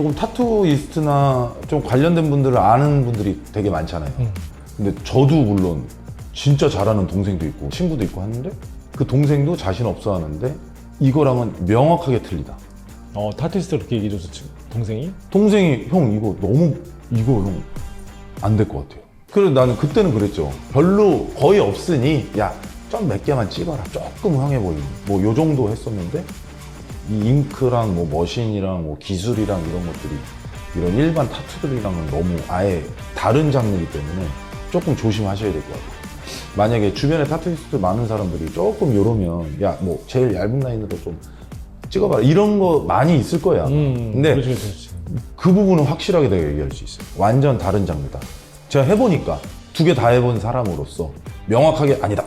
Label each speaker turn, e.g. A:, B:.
A: 조금 타투이스트나 좀 관련된 분들을 아는 분들이 되게 많잖아요.
B: 음.
A: 근데 저도 물론 진짜 잘하는 동생도 있고 친구도 있고 하는데 그 동생도 자신 없어 하는데 이거랑은 명확하게 틀리다.
B: 어, 타투이스트 그렇게 얘기해줘서 지- 동생이?
A: 동생이 형 이거 너무 이거 형 안 될 것 같아요. 그래서 나는 그때는 그랬죠. 별로 거의 없으니 야 좀 몇 개만 찍어라. 조금 형해 보이는 뭐요 정도 했었는데 이 잉크랑 뭐 머신이랑 뭐 기술이랑 이런 것들이 이런 일반 타투들이랑은 너무 아예 다른 장르이기 때문에 조금 조심하셔야 될 것 같아요. 만약에 주변에 타투이스트 많은 사람들이 조금 요러면 야 뭐 제일 얇은 라인으로 좀 찍어봐라 이런 거 많이 있을 거야. 아마.
B: 음,
A: 근데
B: 그렇지, 그렇지.
A: 그 부분은 확실하게 내가 얘기할 수 있어요. 완전 다른 장르다. 제가 해보니까 두 개 다 해본 사람으로서 명확하게 아니다.